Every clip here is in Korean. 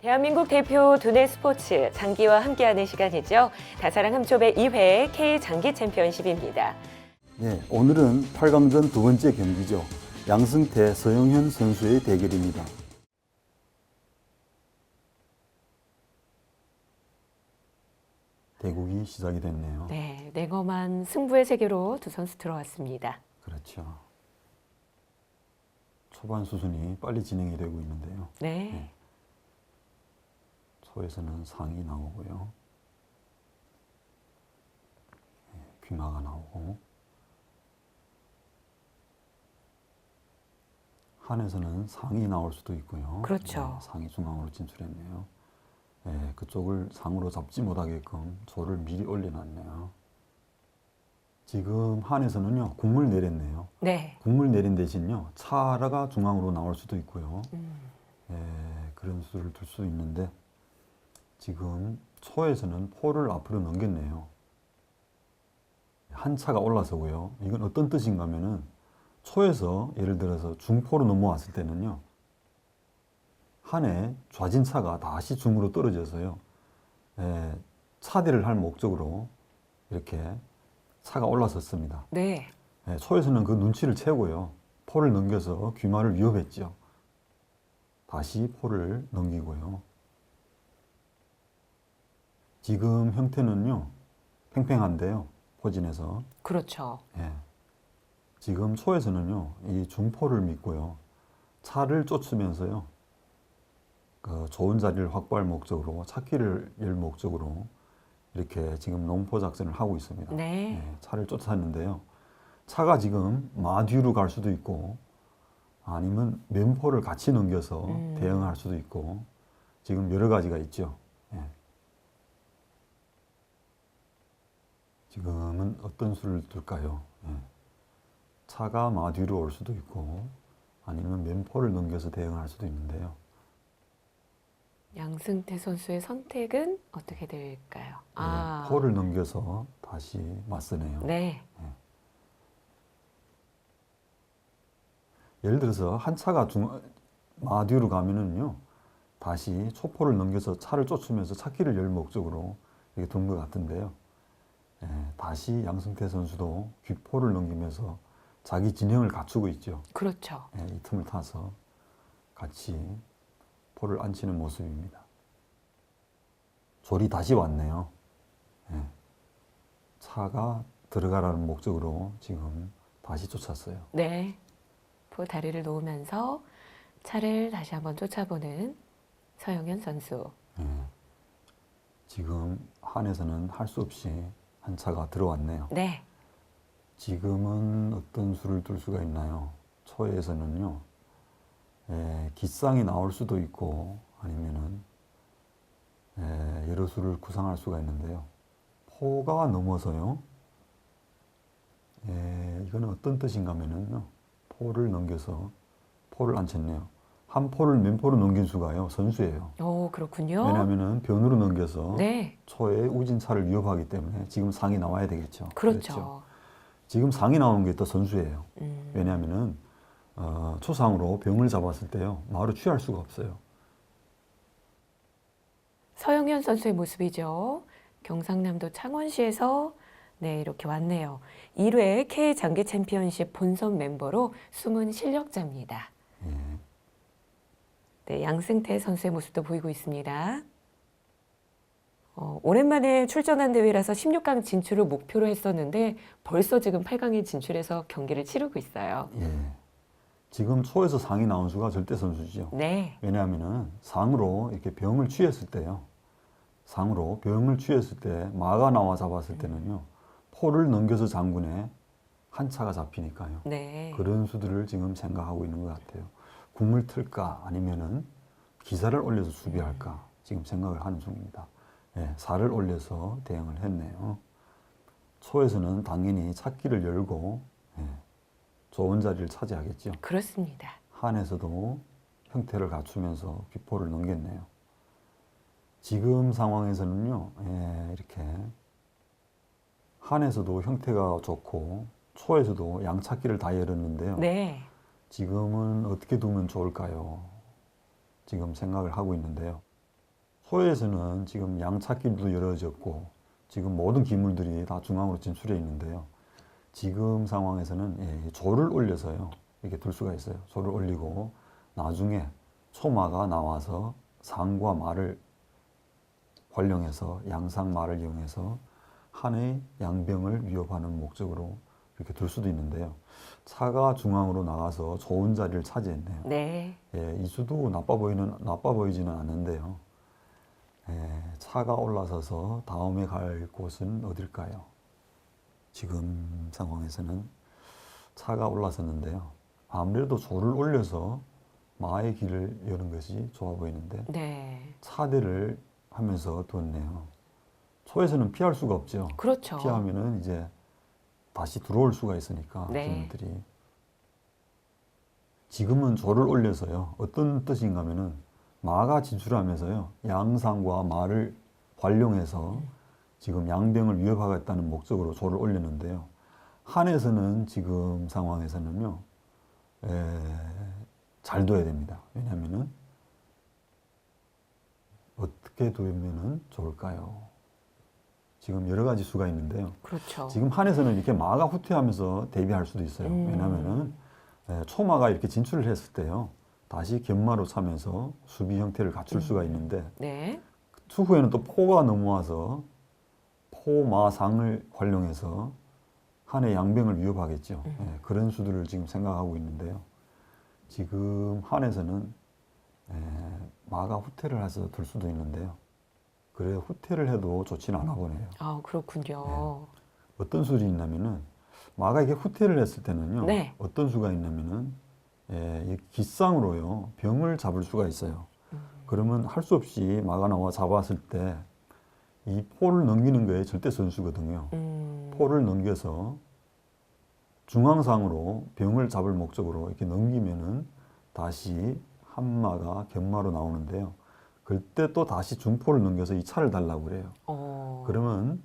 대한민국 대표 두뇌 스포츠 장기와 함께하는 시간이죠. 다사랑 함초배 2회 K 장기 챔피언십입니다. 네, 오늘은 8강전 두 번째 경기죠. 양승태, 서영현 선수의 대결입니다. 대국이 시작이 됐네요. 네, 냉엄한 승부의 세계로 두 선수 들어왔습니다. 그렇죠. 초반 수순이 빨리 진행이 되고 있는데요. 네, 초에서는 상이 나오고요. 네, 귀마가 나오고 한에서는 상이 나올 수도 있고요. 그렇죠. 네, 상이 중앙으로 진출했네요. 네, 그쪽을 상으로 잡지 못하게끔 조를 미리 올려놨네요. 지금 한에서는요 국물 내렸네요. 네, 국물 내린 대신요 차라가 중앙으로 나올 수도 있고요. 음, 예, 그런 수를 둘 수 있는데 지금 초에서는 포를 앞으로 넘겼네요. 한 차가 올라서고요. 이건 어떤 뜻인가 하면은 초에서 예를 들어서 중포로 넘어왔을 때는요. 한해 좌진 차가 다시 중으로 떨어져서요. 예, 차대를 할 목적으로 이렇게 차가 올라섰습니다. 네, 예, 초에서는 그 눈치를 채고요. 포를 넘겨서 귀마를 위협했죠. 다시 포를 넘기고요. 지금 형태는요, 팽팽한데요. 포진에서. 그렇죠. 예. 지금 초에서는요, 이 중포를 믿고요. 차를 쫓으면서요. 그 좋은 자리를 확보할 목적으로, 찾기를 열 목적으로 이렇게 지금 농포 작전을 하고 있습니다. 네, 예, 차를 쫓았는데요. 차가 지금 마 뒤로 갈 수도 있고 아니면 면포를 같이 넘겨서 음. 대응할 수도 있고 지금 여러 가지가 있죠. 예. 지금은 어떤 수를 둘까요? 예. 차가 마 뒤로 올 수도 있고 아니면 면포를 넘겨서 대응할 수도 있는데요. 양승태 선수의 선택은 어떻게 될까요? 아, 예, 포를 넘겨서 다시 맞서네요. 네, 예를 들어서 한 차가 중, 마 뒤로 가면은요, 다시 초포를 넘겨서 차를 쫓으면서 찾기를 열 목적으로 이렇게 둔 것 같은데요. 예, 다시 양승태 선수도 귀포를 넘기면서 자기 진영을 갖추고 있죠. 그렇죠. 예, 이 틈을 타서 같이 포를 앉히는 모습입니다. 졸이 다시 왔네요. 예, 차가 들어가라는 목적으로 지금 다시 쫓았어요. 네, 포 다리를 놓으면서 차를 다시 한번 쫓아보는 서영현 선수. 예. 지금 한에서는 할 수 없이 한 차가 들어왔네요. 네, 지금은 어떤 수를 둘 수가 있나요? 초에서는요, 예, 기쌍이 나올 수도 있고 아니면은 예, 여러 수를 구상할 수가 있는데요. 포가 넘어서요. 예, 이거는 어떤 뜻인가 하면은요, 포를 넘겨서 포를 앉혔네요. 한 포를 몇 포로 넘긴 수가요, 선수예요. 오 그렇군요. 왜냐하면은 변으로 넘겨서 네, 초에 우진차를 위협하기 때문에 지금 상이 나와야 되겠죠. 그렇죠. 지금 상이 나오는 게 또 선수예요. 음, 왜냐하면은 어, 초상으로 병을 잡았을 때요 마루 취할 수가 없어요. 서영현 선수의 모습이죠. 경상남도 창원시에서 네 이렇게 왔네요. 1회 K 장기 챔피언십 본선 멤버로 숨은 실력자입니다. 예. 네, 양승태 선수의 모습도 보이고 있습니다. 어, 오랜만에 출전한 대회라서 16강 진출을 목표로 했었는데 벌써 지금 8강에 진출해서 경기를 치르고 있어요. 예. 지금 초에서 상이 나온 수가 절대 선수죠. 네, 왜냐하면은 상으로 이렇게 병을 취했을 때요. 상으로 병을 취했을 때 마가 나와 잡았을 때는요. 포를 넘겨서 장군에 한 차가 잡히니까요. 네, 그런 수들을 지금 생각하고 있는 것 같아요. 국물 틀까 아니면은 기사를 올려서 수비할까 지금 생각을 하는 중입니다. 예, 살을 올려서 대응을 했네요. 초에서는 당연히 찾기를 열고 예, 좋은 자리를 차지하겠죠. 그렇습니다. 한에서도 형태를 갖추면서 귀포를 넘겼네요. 지금 상황에서는요, 예, 이렇게 한에서도 형태가 좋고 초에서도 양찾기를 다 열었는데요. 네, 지금은 어떻게 두면 좋을까요? 지금 생각을 하고 있는데요. 소에서는 지금 양찻길도 열어졌고 지금 모든 기물들이 다 중앙으로 진출해 있는데요. 지금 상황에서는 예, 조를 올려서요 이렇게 둘 수가 있어요. 조를 올리고 나중에 소마가 나와서 상과 말을 활용해서 양상 말을 이용해서 한의 양병을 위협하는 목적으로 이렇게 둘 수도 있는데요. 차가 중앙으로 나가서 좋은 자리를 차지했네요. 네. 예, 이 수도 나빠 보이는 나빠 보이지는 않는데요. 예, 차가 올라서서 다음에 갈 곳은 어딜까요? 지금 상황에서는 차가 올라섰는데요. 아무래도 조를 올려서 마의 길을 여는 것이 좋아 보이는데 네. 차대를 하면서 두었네요. 초에서는 피할 수가 없죠. 그렇죠. 피하면은 이제 다시 들어올 수가 있으니까 네. 기물들이 지금은 조를 올려서요. 어떤 뜻인가 하면은 마가 진출하면서요. 양상과 마를 활용해서 지금 양병을 위협하겠다는 목적으로 조를 올리는데요. 한에서는 지금 상황에서는요. 에, 잘 둬야 됩니다. 왜냐하면은 어떻게 두면은 좋을까요? 지금 여러 가지 수가 있는데요. 그렇죠. 지금 한에서는 이렇게 마가 후퇴하면서 대비할 수도 있어요. 음. 왜냐하면은 에, 초마가 이렇게 진출을 했을 때요. 다시 견마로 차면서 수비 형태를 갖출 수가 있는데 네. 추후에는 또 포가 넘어와서 포마상을 활용해서 한의 양병을 위협하겠죠. 음. 예, 그런 수들을 지금 생각하고 있는데요. 지금 한에서는 에, 마가 후퇴를 해서 둘 수도 있는데요. 그래 후퇴를 해도 좋지는 않아 보네요. 아, 그렇군요. 어떤 수들이 있냐면은 마가 이게 후퇴를 했을 때는요. 네. 어떤 수가 있냐면은 예, 이 기쌍으로요 병을 잡을 수가 있어요. 음. 그러면 할 수 없이 마가 나와 잡았을 때 이 포를 넘기는 거에 절대 선수거든요. 음. 포를 넘겨서 중앙상으로 병을 잡을 목적으로 이렇게 넘기면은 다시 한마가 견마로 나오는데요. 그때 또 다시 중포를 넘겨서 이 차를 달라고 그래요. 어. 그러면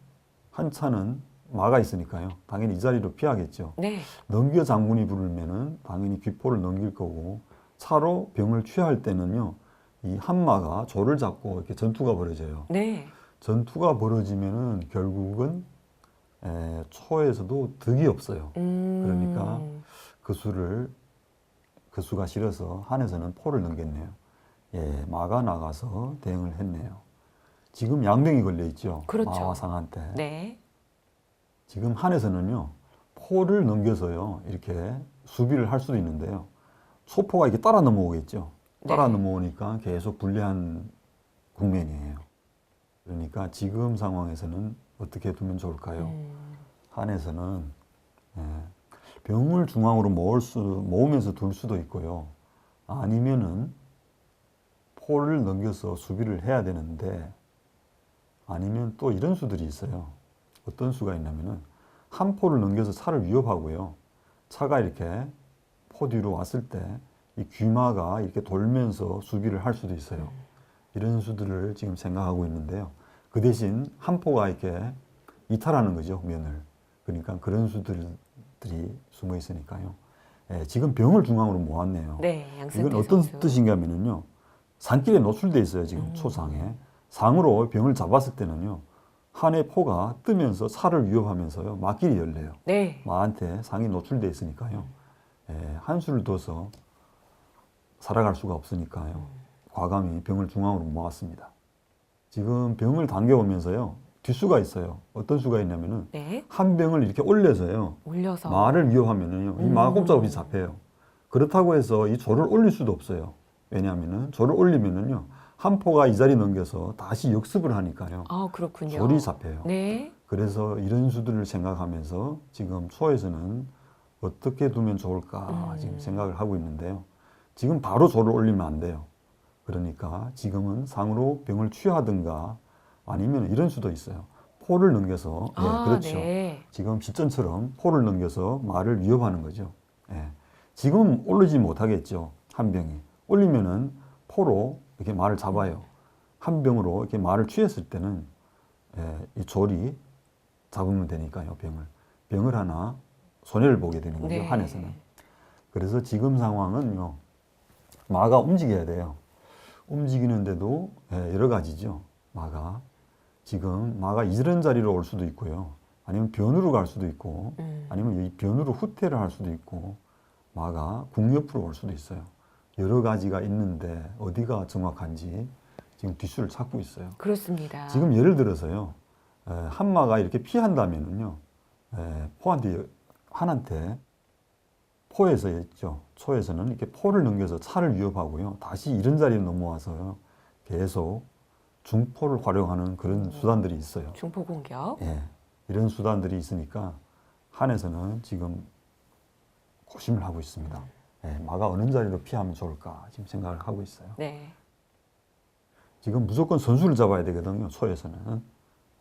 한 차는 마가 있으니까요. 당연히 이 자리로 피하겠죠. 네. 넘겨 장군이 부르면은 당연히 귀포를 넘길 거고 차로 병을 취할 때는요. 이 한마가 조를 잡고 이렇게 전투가 벌어져요. 네. 전투가 벌어지면은 결국은 에, 초에서도 득이 없어요. 음. 그러니까 그 수를 그 수가 싫어서 한에서는 포를 넘겼네요. 예, 마가 나가서 대응을 했네요. 지금 양병이 걸려 있죠. 그렇죠. 마와 상한테. 네. 지금 한에서는요, 포를 넘겨서요, 이렇게 수비를 할 수도 있는데요. 소포가 이렇게 따라 넘어오겠죠. 따라 네. 넘어오니까 계속 불리한 국면이에요. 그러니까 지금 상황에서는 어떻게 두면 좋을까요? 음. 한에서는 예, 병을 중앙으로 모을 수, 모으면서 둘 수도 있고요. 아니면은 포를 넘겨서 수비를 해야 되는데 아니면 또 이런 수들이 있어요. 어떤 수가 있냐면은 한 포를 넘겨서 차를 위협하고요. 차가 이렇게 포 뒤로 왔을 때 이 귀마가 이렇게 돌면서 수비를 할 수도 있어요. 이런 수들을 지금 생각하고 있는데요. 그 대신 한 포가 이렇게 이탈하는 거죠, 면을. 그러니까 그런 수들이 숨어 있으니까요. 예, 지금 병을 중앙으로 모았네요. 네. 이건 어떤. 뜻인가 하면은요. 산길에 노출돼 있어요, 지금 음. 초상에. 상으로 병을 잡았을 때는요. 한의 포가 뜨면서 차를 위협하면서요. 막길이 열려요. 네. 마한테 상이 노출돼 있으니까요. 예, 한 수를 둬서 살아갈 수가 없으니까요. 과감히 병을 중앙으로 모았습니다. 지금 병을 당겨오면서요. 뒷수가 있어요. 어떤 수가 있냐면은 네. 한 병을 이렇게 올려서요. 올려서 말을 위협하면은요. 이 마가 음. 꼼짝없이 잡혀요. 그렇다고 해서 이 조를 올릴 수도 없어요. 왜냐하면은 조를 올리면은요. 한 포가 이 자리 넘겨서 다시 역습을 하니까요. 아, 그렇군요. 조리 잡혀요. 네. 그래서 이런 수들을 생각하면서 지금 초에서는 어떻게 두면 좋을까 음. 지금 생각을 하고 있는데요. 지금 바로 조를 올리면 안 돼요. 그러니까 지금은 상으로 병을 취하든가 아니면 이런 수도 있어요. 포를 넘겨서 예, 아, 그렇죠. 네. 지금 빗전처럼 포를 넘겨서 말을 위협하는 거죠. 예. 지금 올리지 못하겠죠. 한 병이 올리면은 포로 이렇게 말을 잡아요. 한 병으로 이렇게 말을 취했을 때는 예, 이 졸이 잡으면 되니까요. 병을 병을 하나 손해를 보게 되는 거죠. 네. 한에서는. 그래서 지금 상황은요. 마가 움직여야 돼요. 움직이는데도 예, 여러 가지죠. 마가 지금 마가 이런 자리로 올 수도 있고요. 아니면 변으로 갈 수도 있고 음. 아니면 이 변으로 후퇴를 할 수도 있고 마가 궁 옆으로 올 수도 있어요. 여러 가지가 있는데 어디가 정확한지 지금 뒷수를 찾고 있어요. 그렇습니다. 지금 예를 들어서요. 에, 한마가 이렇게 피한다면은요. 에, 포한테 한한테 포에서 있죠. 초에서는 이렇게 포를 넘겨서 차를 위협하고요. 다시 이런 자리로 넘어와서 계속 중포를 활용하는 그런 수단들이 있어요. 중포 공격. 예, 이런 수단들이 있으니까 한에서는 지금 고심을 하고 있습니다. 예, 마가 어느 자리로 피하면 좋을까 지금 생각을 하고 있어요. 네. 지금 무조건 선수를 잡아야 되거든요. 초에서는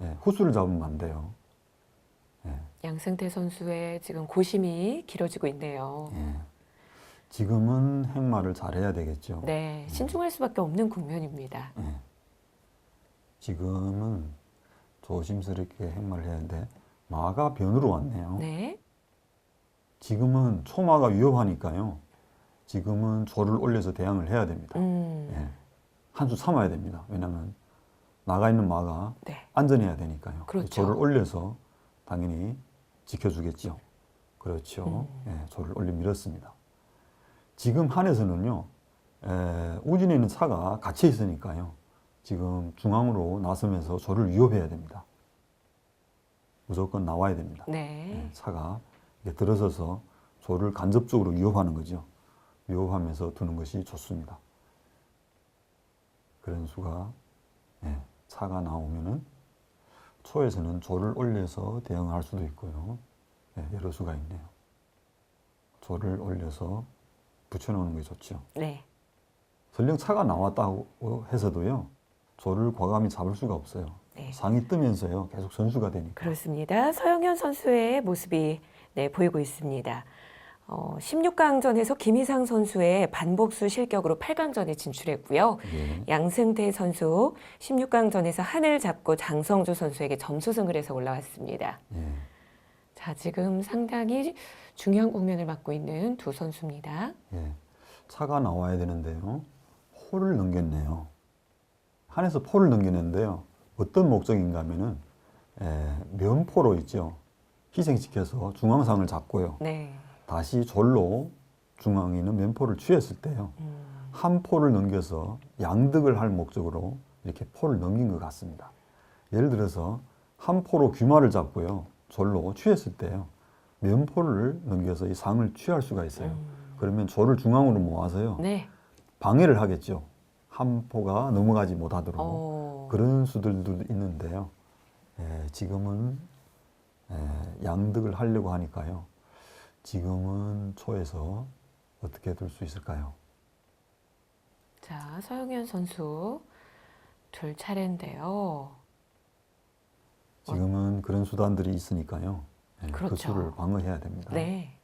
예, 후수를 잡으면 안 돼요. 예, 양승태 선수의 지금 고심이 길어지고 있네요. 예. 지금은 행마를 잘해야 되겠죠. 네, 신중할 수밖에 없는 국면입니다. 예. 지금은 조심스럽게 행마를 해야 하는데 마가 변으로 왔네요. 네, 지금은 초마가 위협하니까요. 지금은 조를 올려서 대항을 해야 됩니다. 음, 예. 한수 참아야 됩니다. 왜냐하면 나가 있는 마가 네, 안전해야 되니까요. 그렇죠. 조를 올려서 당연히 지켜주겠죠. 그렇죠. 음. 예, 조를 올려 밀었습니다. 지금 한에서는요, 에, 우진에 있는 차가 갇혀 있으니까요. 지금 중앙으로 나서면서 조를 위협해야 됩니다. 무조건 나와야 됩니다. 네, 예, 차가 들어서서 조를 간접적으로 위협하는 거죠. 위협하면서 두는 것이 좋습니다. 그런 수가 예, 차가 나오면은 초에서는 조를 올려서 대응할 수도 있고요. 예, 여러 수가 있네요. 조를 올려서 붙여놓는 게 좋죠. 네, 설령 차가 나왔다고 해서도요. 조를 과감히 잡을 수가 없어요. 네. 상이 뜨면서요. 계속 선수가 되니까. 그렇습니다. 서영현 선수의 모습이 네, 보이고 있습니다. 어, 16강전에서 김희상 선수의 반복수 실격으로 8강전에 진출했고요. 예. 양승태 선수 16강전에서 한을 잡고 장성주 선수에게 점수승을 해서 올라왔습니다. 예. 자, 지금 상당히 중요한 국면을 맞고 있는 두 선수입니다. 예. 차가 나와야 되는데요. 포를 넘겼네요. 한에서 포를 넘기는데요. 어떤 목적인가 하면은 에, 면포로 있죠. 희생시켜서 중앙상을 잡고요. 네. 다시 졸로 중앙에 있는 면포를 취했을 때요. 음, 한 포를 넘겨서 양득을 할 목적으로 이렇게 포를 넘긴 것 같습니다. 예를 들어서 한 포로 귀마를 잡고요. 졸로 취했을 때요. 면포를 넘겨서 이 상을 취할 수가 있어요. 음, 그러면 조를 중앙으로 모아서요. 네. 방해를 하겠죠. 한 포가 넘어가지 못하도록. 어, 그런 수들도 있는데요. 예, 지금은 예, 양득을 하려고 하니까요. 지금은 초에서 어떻게 될수 있을까요? 자, 서영현 선수 둘 차례인데요. 지금은 그런 수단들이 있으니까요. 예, 그 그렇죠. 수를 방어해야 됩니다. 네.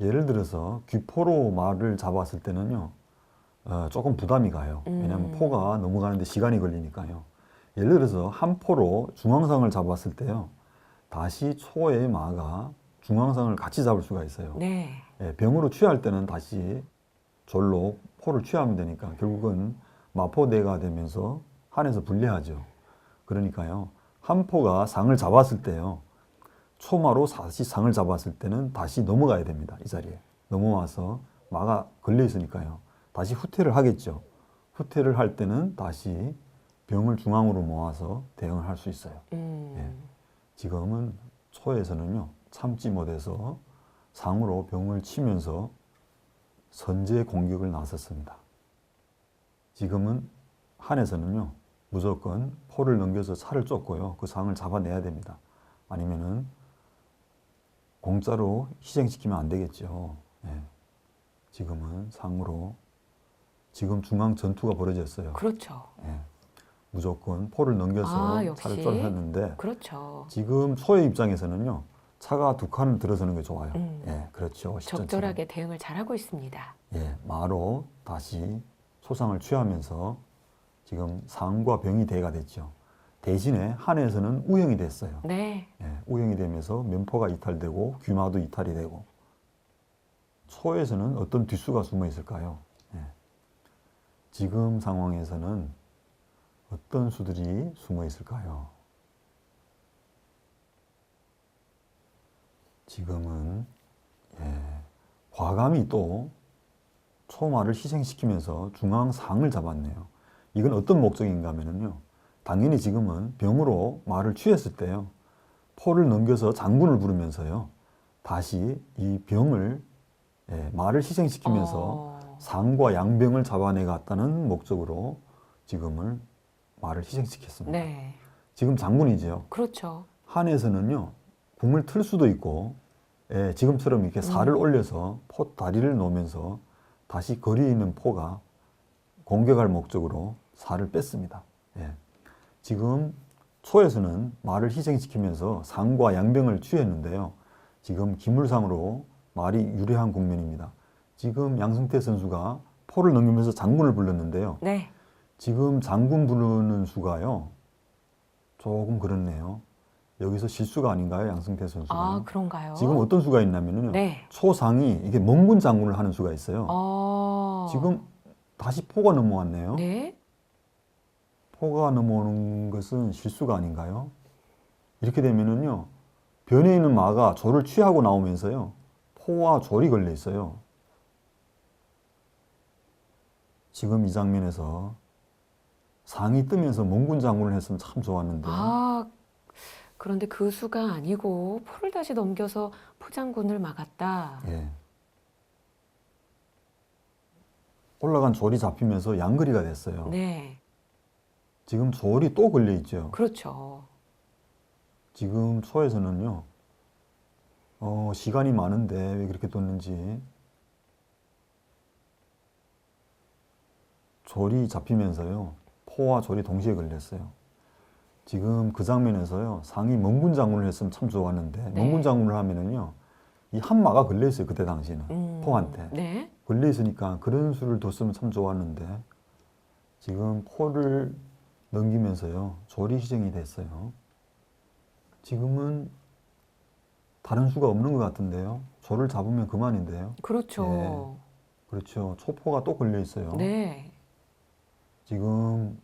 예를 들어서 귀포로 말을 잡았을 때는요, 어, 조금 부담이 가요. 음. 왜냐하면 포가 넘어가는데 시간이 걸리니까요. 예를 들어서 한 포로 중앙상을 잡았을 때요, 다시 초의 마가 중앙상을 같이 잡을 수가 있어요. 네. 예, 병으로 취할 때는 다시 졸로 포를 취하면 되니까 결국은 마포대가 되면서 한에서 분리하죠. 그러니까요, 한 포가 상을 잡았을 때요, 초마로 다시 상을 잡았을 때는 다시 넘어가야 됩니다. 이 자리에. 넘어와서 마가 걸려 있으니까요. 다시 후퇴를 하겠죠. 후퇴를 할 때는 다시 병을 중앙으로 모아서 대응을 할 수 있어요. 음, 예. 지금은 초에서는요, 참지 못해서 상으로 병을 치면서 선제 공격을 나섰습니다. 지금은 한에서는요, 무조건 포를 넘겨서 차를 쫓고요, 그 상을 잡아내야 됩니다. 아니면은 공짜로 희생시키면 안 되겠죠. 예. 지금은 상으로 지금 중앙 전투가 벌어졌어요. 그렇죠. 예. 무조건 포를 넘겨서 아. 차를 쫓았는데 그렇죠. 지금 초의 입장에서는요 차가 두 칸을 들어서는 게 좋아요. 음. 예, 그렇죠. 적절하게 대응을 잘하고 있습니다. 예, 마로 다시 소상을 취하면서 지금 상과 병이 대가 됐죠. 대신에 한에서는 우영이 됐어요. 네. 예, 우영이 되면서 면포가 이탈되고 귀마도 이탈이 되고 초에서는 어떤 뒷수가 숨어 있을까요? 예. 지금 상황에서는 어떤 수들이 숨어 있을까요? 지금은 예, 과감히 또 초마를 희생시키면서 중앙상을 잡았네요. 이건 어떤 목적인가 하면요. 당연히 지금은 병으로 말을 취했을 때요. 포를 넘겨서 장군을 부르면서요. 다시 이 병을 예, 말을 희생시키면서 어, 상과 양병을 잡아내 갔다는 목적으로 지금을 말을 희생시켰습니다. 네. 지금 장군이죠. 그렇죠. 한에서는요 궁을 틀 수도 있고 예, 지금처럼 이렇게 살을 올려서 포 다리를 놓으면서 다시 거리에 있는 포가 공격할 목적으로 살을 뺐습니다. 예. 지금 초에서는 말을 희생시키면서 상과 양병을 취했는데요. 지금 기물상으로 말이 유리한 국면입니다. 지금 양승태 선수가 포를 넘기면서 장군을 불렀는데요. 네. 지금 장군 부르는 수가요. 조금 그렇네요. 여기서 실수가 아닌가요, 양승태 선수가? 아, 그런가요? 지금 어떤 수가 있냐면요. 네. 초상이 이게 멍군 장군을 하는 수가 있어요. 어. 지금 다시 포가 넘어왔네요. 네. 포가 넘어오는 것은 실수가 아닌가요? 이렇게 되면은요. 변에 있는 마가 조를 취하고 나오면서요. 포와 졸이 걸려 있어요. 지금 이 장면에서 상이 뜨면서 멍군 장군을 했으면 참 좋았는데 아, 그런데 그 수가 아니고 포를 다시 넘겨서 포장군을 막았다. 예. 올라간 졸이 잡히면서 양거리가 됐어요. 네. 지금 졸이 또 걸려 있죠. 그렇죠. 지금 초에서는요. 어, 시간이 많은데 왜 그렇게 뒀는지 졸이 잡히면서요. 포와 졸이 동시에 걸렸어요. 지금 그 장면에서요. 상이 멍군 장군을 했으면 참 좋았는데 네. 멍군 장군을 하면은요. 이 한마가 걸려 있어요. 그때 당시에는. 음, 포한테. 네. 걸려 있으니까 그런 수를 뒀으면 참 좋았는데 지금 포를 넘기면서요 조리 희생이 됐어요. 지금은 다른 수가 없는 것 같은데요. 조를 잡으면 그만인데요. 그렇죠. 그렇죠. 초포가 또 걸려 있어요. 네. 지금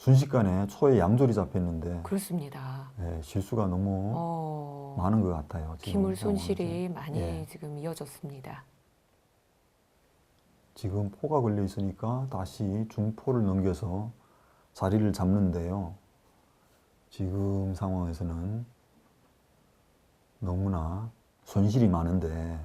순식간에 초에 양조리 잡혔는데 그렇습니다. 예, 실수가 너무 어, 많은 것 같아요. 지금 기물. 손실이 많이 예. 지금 이어졌습니다. 지금 포가 걸려 있으니까 다시 중포를 넘겨서 자리를 잡는데요. 지금 상황에서는 너무나 손실이 많은데